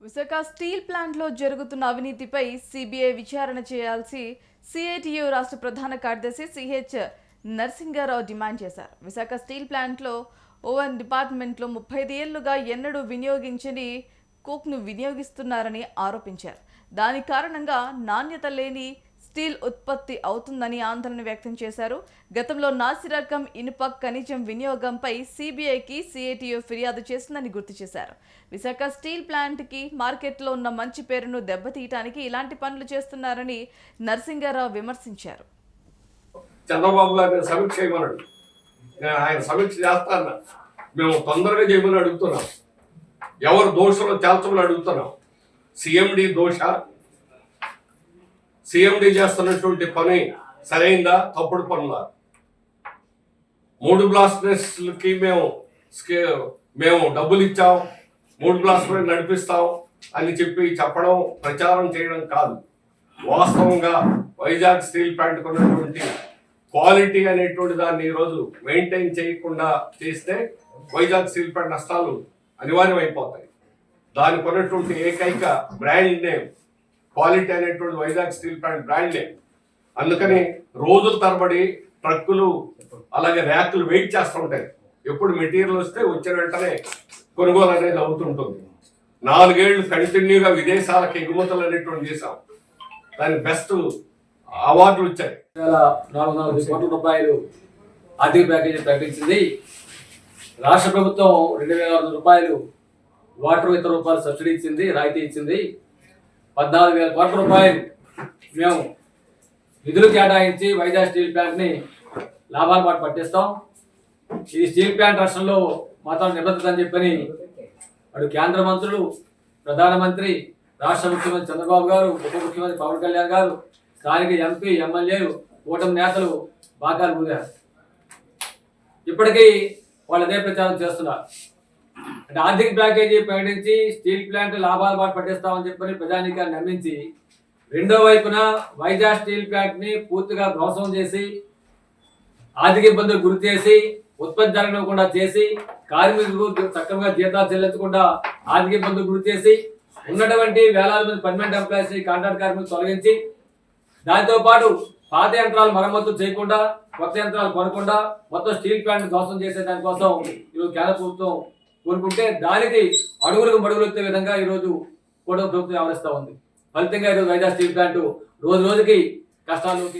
Visakha steel ప్లాంట్లో జరుగుతున్న అవినీతిపై సిబిఐ విచారణ చేయాల్సి సిఐటియు రాష్ట్ర ప్రధాన కార్యదర్శి సిహెచ్ నరసింగారావు డిమాండ్ చేశారు. విశాఖ స్టీల్ ప్లాంట్లో ఓవెన్ డిపార్ట్మెంట్లో ముప్పై ఏళ్ళుగా ఎన్నడూ వినియోగించని కోక్ను వినియోగిస్తున్నారని ఆరోపించారు. దాని కారణంగా నాణ్యత లేని స్టీల్ ఉత్పత్తి అవుతుందని ఆందోళన వ్యక్తం చేశారు. గతంలో నాసిరకం ఇనుప ఖనిజం వినియోగంపై సిబిఐకి సిఐటియు ఫిర్యాదు చేసిందని గుర్తు చేశారు. విశాఖ స్టీల్ ప్లాంట్కి మార్కెట్లో ఉన్న మంచి పేరును దెబ్బతీయటానికి ఇలాంటి పనులు చేస్తున్నారని నరసింగారావు విమర్శించారు. చంద్రబాబు గారిని సమీక్ష చేయమన్నాడు నేను ఆయన సమీక్ష చేస్తాను మేము తొందరగా చేయమని అడుగుతున్నాం. ఎవరు దోషంలో తేల్చమని అడుగుతున్నాం. సిఎండి దోష సిఎండి చేస్తున్నటువంటి పని సరైందా? తప్పుడు పనులా? మూడు బ్లాస్టర్స్కి మేము మేము డబ్బులు ఇచ్చాం మూడు బ్లాస్టర్ నడిపిస్తాం అని చెప్పి చెప్పడం ప్రచారం చేయడం కాదు. వాస్తవంగా వైజాగ్ స్టీల్ ప్లాంట్కి ఉన్నటువంటి క్వాలిటీ అనేటువంటి దాన్ని ఈరోజు మెయింటైన్ చేయకుండా చేస్తే వైజాగ్ స్టీల్ ప్లాంట్ నష్టాలు అనివార్యమైపోతాయి. దానికి ఉన్నటువంటి ఏకైక బ్రాండ్ నేమ్ క్వాలిటీ అనేటువంటి వైజాగ్ స్టీల్ ప్లాంట్ బ్రాండ్లే అందుకని రోజుల తరబడి ట్రక్కులు అలాగే ర్యాకులు వెయిట్ చేస్తుంటాయి ఎప్పుడు మెటీరియల్ వస్తే వచ్చిన వెంటనే కొనుగోలు అనేది అవుతుంటుంది. నాలుగేళ్ళు కంటిన్యూగా విదేశాలకు ఎగుమతులు అనేటువంటి చేశాం. దానికి బెస్ట్ అవార్డులు వచ్చాయి. వేల నాలుగు కోట్ల రూపాయలు ఆర్థిక ప్యాకేజీ ప్రకటించింది. రాష్ట్ర ప్రభుత్వం రెండు వేల ఆరు వందల రూపాయలు వాటర్ ఇతర రూపాయలు సబ్సిడీ ఇచ్చింది రాయితీ ఇచ్చింది. పద్నాలుగు వేల కోట్ల రూపాయలు మేము నిధులు కేటాయించి వైజాగ్ స్టీల్ ప్లాంట్ని లాభాల పాటు పట్టిస్తాం. ఈ స్టీల్ ప్లాంట్ రాష్ట్రంలో మాత్రం నిబద్ధత అని చెప్పని అటు కేంద్ర మంత్రులు ప్రధానమంత్రి రాష్ట్ర ముఖ్యమంత్రి చంద్రబాబు గారు ఉప ముఖ్యమంత్రి పవన్ కళ్యాణ్ గారు స్థానిక ఎంపీ ఎమ్మెల్యేలు కూటమి నేతలు బాకాలు ఊదారు. ఇప్పటికీ వాళ్ళు అదే ప్రచారం చేస్తున్నారు. అంటే ఆర్థిక ప్యాకేజీ ప్రకటించి స్టీల్ ప్లాంట్ లాభాల బాట పట్టిస్తామని చెప్పని ప్రజానీకాన్ని నమ్మించి రెండో వైపున వైజాగ్ స్టీల్ ప్లాంట్ని పూర్తిగా ధ్వంసం చేసి ఆర్థిక ఇబ్బందులు గురి చేసి ఉత్పత్తి జరగకుండా చేసి కార్మికులకు చక్కగా జీతాలు చెల్లించకుండా ఆర్థిక ఇబ్బందులు గురి చేసి ఉన్నటువంటి వేలాది మంది పర్మనెంట్ ఎంప్లాయీస్ కాంట్రాక్ట్ కార్మికులు తొలగించి దాంతోపాటు పాత యంత్రాలు మరమ్మతు చేయకుండా కొత్త యంత్రాలు కొనకుండా మొత్తం స్టీల్ ప్లాంట్ ధ్వంసం చేసే దానికోసం ఈరోజు కేంద్ర ప్రభుత్వం కోరుకుంటే దానికి అడుగులకు మడుగులు వచ్చే విధంగా ఈరోజు కూడా ప్రభుత్వం వ్యవహరిస్తూ ఉంది. ఫలితంగా ఈరోజు వైజాగ్ స్టీల్ ప్లాంట్ రోజు రోజుకి కష్టాల్లోకి